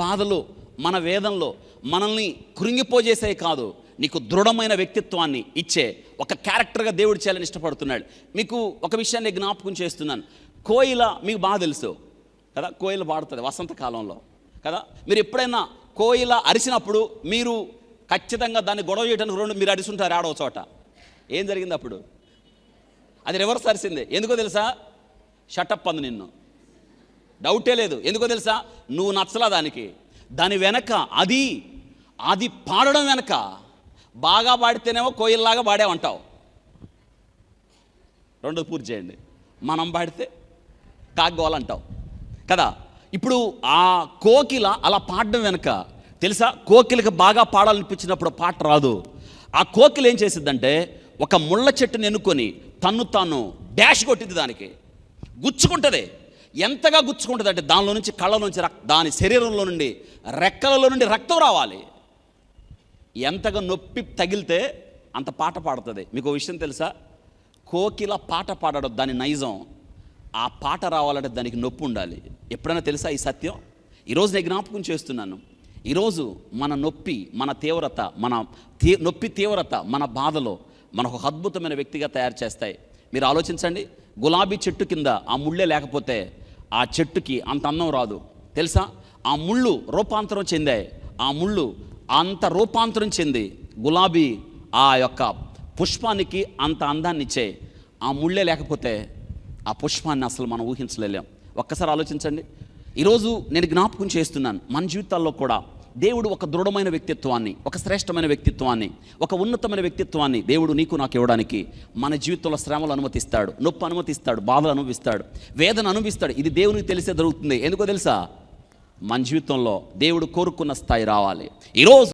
బాధలు మన వేదంలో మనల్ని కృంగిపోజేసే కాదు. నీకు దృఢమైన వ్యక్తిత్వాన్ని ఇచ్చే ఒక క్యారెక్టర్గా దేవుడు చేయాలని ఇష్టపడుతున్నాడు. మీకు ఒక విషయాన్ని జ్ఞాపకం చేస్తున్నాను. కోయిల మీకు బాగా తెలుసు కదా? కోయిల పాడుతుంది వసంతకాలంలో కదా? మీరు ఎప్పుడైనా కోయిల అరిసినప్పుడు మీరు ఖచ్చితంగా దాన్ని గొడవ చేయడానికి రెండు మీరు అరిసుంటారు ఆడవ చోట. ఏం జరిగింది అప్పుడు? అది రివర్స్ అరిసింది. ఎందుకో తెలుసా? షటప్ అంది నిన్ను. డౌటే లేదు. ఎందుకో తెలుసా? నువ్వు నచ్చలా దానికి. దాని వెనక అది అది పాడడం వెనక బాగా పాడితేనేమో కోయిల్లాగా పాడేమంటావు రెండు పూర్తి చేయండి. మనం పాడితే కాగ్గోలంటావు. కదా? ఇప్పుడు ఆ కోకిల అలా పాడడం వెనక తెలుసా? కోకిలకి బాగా పాడాలనిపించినప్పుడు పాట రాదు. ఆ కోకిల ఏం చేసిద్దంటే ఒక ముళ్ళ చెట్టుని ఎన్నుకొని తన్ను తాను డాష్ కొట్టింది దానికి. గుచ్చుకుంటుంది. ఎంతగా గుచ్చుకుంటుంది అంటే దానిలో నుంచి కళ్ళ నుంచి రక్ దాని శరీరంలో నుండి రెక్కలలో నుండి రక్తం రావాలి. ఎంతగా నొప్పి తగిలితే అంత పాట పాడుతుంది. మీకు విషయం తెలుసా? కోకిల పాట పాడడం దాని నైజం. ఆ పాట రావాలంటే దానికి నొప్పి ఉండాలి. ఎప్పుడైనా తెలుసా ఈ సత్యం? ఈరోజు నేను జ్ఞాపకం చేస్తున్నాను. ఈరోజు మన నొప్పి మన తీవ్రత మన తీ నొప్పి తీవ్రత మన బాధలో మనకు అద్భుతమైన వ్యక్తిగా తయారు చేస్తాయి. మీరు ఆలోచించండి. గులాబీ చెట్టు కింద ఆ ముళ్ళే లేకపోతే ఆ చెట్టుకి అంత అందం రాదు. తెలుసా? ఆ ముళ్ళు రూపాంతరం చెందాయి ఆ ముళ్ళు అంత రూపాంతరం చెంది గులాబీ ఆ యొక్క పుష్పానికి అంత అందాన్ని ఇచ్చాయి ఆ ముళ్ళే లేకపోతే ఆ పుష్పాన్ని అసలు మనం ఊహించలేం. ఒక్కసారి ఆలోచించండి. ఈరోజు నేను జ్ఞాపకం చేస్తున్నాను మన జీవితాల్లో కూడా దేవుడు ఒక దృఢమైన వ్యక్తిత్వాన్ని ఒక శ్రేష్టమైన వ్యక్తిత్వాన్ని ఒక ఉన్నతమైన వ్యక్తిత్వాన్ని దేవుడు నీకు నాకు ఇవ్వడానికి మన జీవితంలో శ్రమలు అనుమతిస్తాడు నొప్పి అనుమతిస్తాడు బాధలు అనుభవిస్తాడు వేదన అనుభవిస్తాడు. ఇది దేవునికి తెలిసే జరుగుతుంది. ఎందుకో తెలుసా? మన జీవితంలో దేవుడు కోరుకున్న స్థాయి రావాలి. ఈరోజు